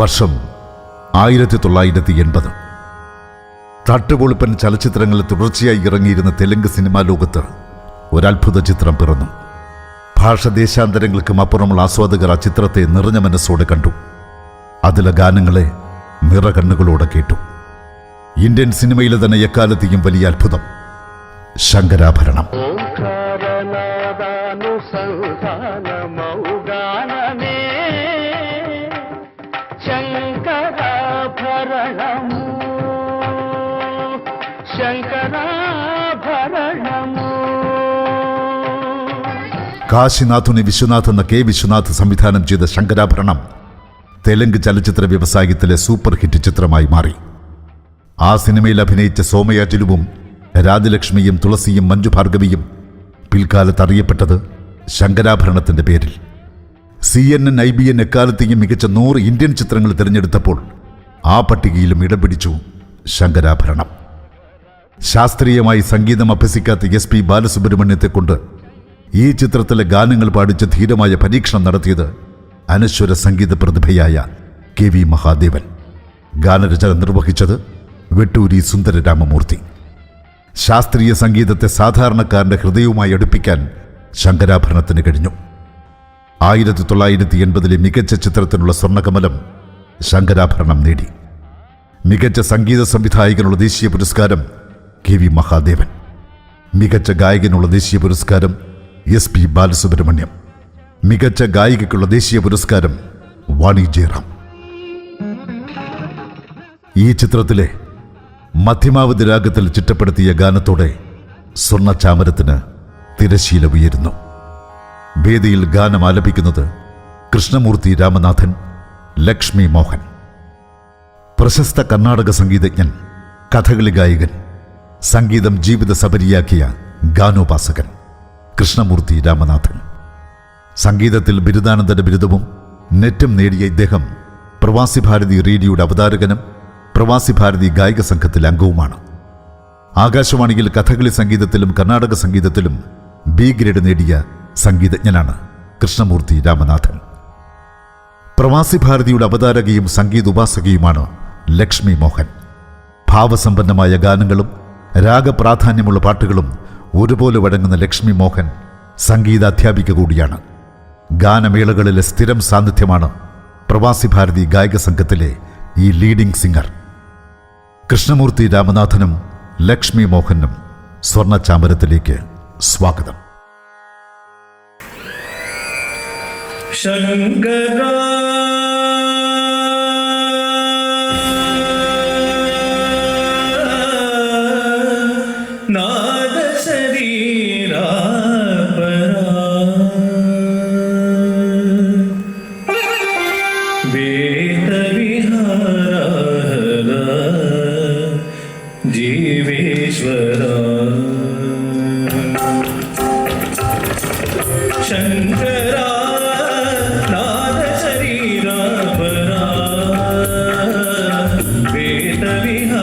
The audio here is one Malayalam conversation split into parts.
വർഷം ആയിരത്തി തൊള്ളായിരത്തി എൺപത് തട്ടുപൊളിപ്പൻ ചലച്ചിത്രങ്ങളിൽ തുടർച്ചയായി ഇറങ്ങിയിരുന്ന തെലുങ്ക് സിനിമാ ലോകത്ത് ഒരത്ഭുത ചിത്രം പിറന്നു. ഭാഷ ദേശാന്തരങ്ങൾക്കും അപ്പുറമുള്ള ആസ്വാദകർ ആ ചിത്രത്തെ നിറഞ്ഞ മനസ്സോടെ കണ്ടു. അതിലെ ഗാനങ്ങളെ നിറകണ്ണുകളോടെ കേട്ടു. ഇന്ത്യൻ സിനിമയിലെ തന്നെ എക്കാലത്തെയും വലിയ അത്ഭുതം ശങ്കരാഭരണം. കാശിനാഥുനി വിശ്വനാഥ് എന്ന കെ വിശ്വനാഥ് സംവിധാനം ചെയ്ത ശങ്കരാഭരണം തെലുങ്ക് ചലച്ചിത്ര വ്യവസായത്തിലെ സൂപ്പർ ഹിറ്റ് ചിത്രമായി മാറി. ആ സിനിമയിൽ അഭിനയിച്ച സോമയാജുലുവും രാജലക്ഷ്മിയും തുളസിയും മഞ്ജു ഭാർഗവിയും പിൽക്കാലത്ത് അറിയപ്പെട്ടത് ശങ്കരാഭരണത്തിന്റെ പേരിൽ. C N N I B N എക്കാലത്തെയും മികച്ച നൂറ് ഇന്ത്യൻ ചിത്രങ്ങൾ തിരഞ്ഞെടുത്തപ്പോൾ ആ പട്ടികയിലും ഇടം പിടിച്ചു ശങ്കരാഭരണം. ശാസ്ത്രീയമായി സംഗീതം അഭ്യസിക്കാത്ത എസ് പി ബാലസുബ്രഹ്മണ്യത്തെ കൊണ്ട് ഈ ചിത്രത്തിലെ ഗാനങ്ങൾ പാടിച്ച് ധീരമായ പരീക്ഷണം നടത്തിയത് അനശ്വര സംഗീത പ്രതിഭയായ കെ വി മഹാദേവൻ. ഗാനരചന നിർവഹിച്ചത് വെട്ടൂരി സുന്ദരരാമമൂർത്തി. ശാസ്ത്രീയ സംഗീതത്തെ സാധാരണക്കാരന്റെ ഹൃദയവുമായി അടുപ്പിക്കാൻ ശങ്കരാഭരണത്തിന് കഴിഞ്ഞു. ആയിരത്തി തൊള്ളായിരത്തി എൺപതിലെ മികച്ച ചിത്രത്തിനുള്ള സ്വർണകമലം ശങ്കരാഭരണം നേടി. മികച്ച സംഗീത സംവിധായകനുള്ള ദേശീയ പുരസ്കാരം കെ വി മഹാദേവൻ. മികച്ച ഗായകനുള്ള ദേശീയ പുരസ്കാരം എസ് പി ബാലസുബ്രഹ്മണ്യം. മികച്ച ഗായികയ്ക്കുള്ള ദേശീയ പുരസ്കാരം വാണി ജയറാം. ഈ ചിത്രത്തിലെ മധ്യമാവധി രാഗത്തിൽ ചിട്ടപ്പെടുത്തിയ ഗാനത്തോടെ സ്വർണ ചാമരത്തിന് തിരശീല ഉയരുന്നു. വേദിയിൽ ഗാനം ആലപിക്കുന്നത് കൃഷ്ണമൂർത്തി രാമനാഥൻ ലക്ഷ്മി മോഹൻ. പ്രശസ്ത കർണാടക സംഗീതജ്ഞൻ കഥകളി ഗായകൻ സംഗീതം ജീവിത സബരിയാക്കിയ ഗാനോപാസകൻ. കൃഷ്ണമൂർത്തി രാമനാഥൻ. സംഗീതത്തിൽ ബിരുദാനന്ദന്റെ ബിരുദവും നെറ്റും നേടിയ ഇദ്ദേഹം പ്രവാസി ഭാരതി റേഡിയോയുടെ അവതാരകനും പ്രവാസി ഭാരതി ഗായിക സംഘത്തിലെ അംഗവുമാണ്. ആകാശവാണിയിൽ കഥകളി സംഗീതത്തിലും കർണാടക സംഗീതത്തിലും ബി ഗ്രേഡ് നേടിയ സംഗീതജ്ഞനാണ് കൃഷ്ണമൂർത്തി രാമനാഥൻ. പ്രവാസി ഭാരതിയുടെ അവതാരകയും സംഗീത ഉപാസകയുമാണ് ലക്ഷ്മി മോഹൻ. ഭാവസമ്പന്നമായ ഗാനങ്ങളും രാഗപ്രാധാന്യമുള്ള പാട്ടുകളും ഒരുപോലെ വഴങ്ങുന്ന ലക്ഷ്മി മോഹൻ സംഗീത അധ്യാപിക കൂടിയാണ്. ഗാനമേളകളിലെ സ്ഥിരം സാന്നിധ്യമാണ് പ്രവാസി ഭാരതി ഗായക സംഘത്തിലെ ഈ ലീഡിംഗ് സിംഗർ. കൃഷ്ണമൂർത്തി രാമനാഥനും ലക്ഷ്മി മോഹനും സ്വർണ ചാമരത്തിലേക്ക് സ്വാഗതം. ശങ്കരാ जीवेश्वर शङ्करा नादशरीरापरा वेदविहा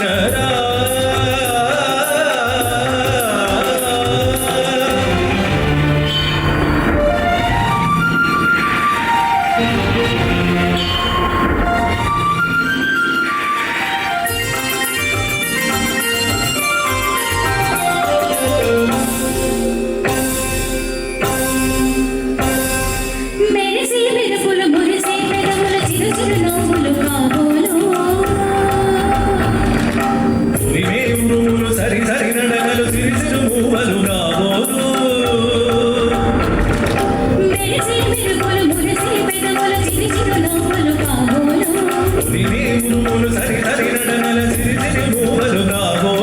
వివేములు సరి సరి నడనల సిరి సిరి భూవలు దాగో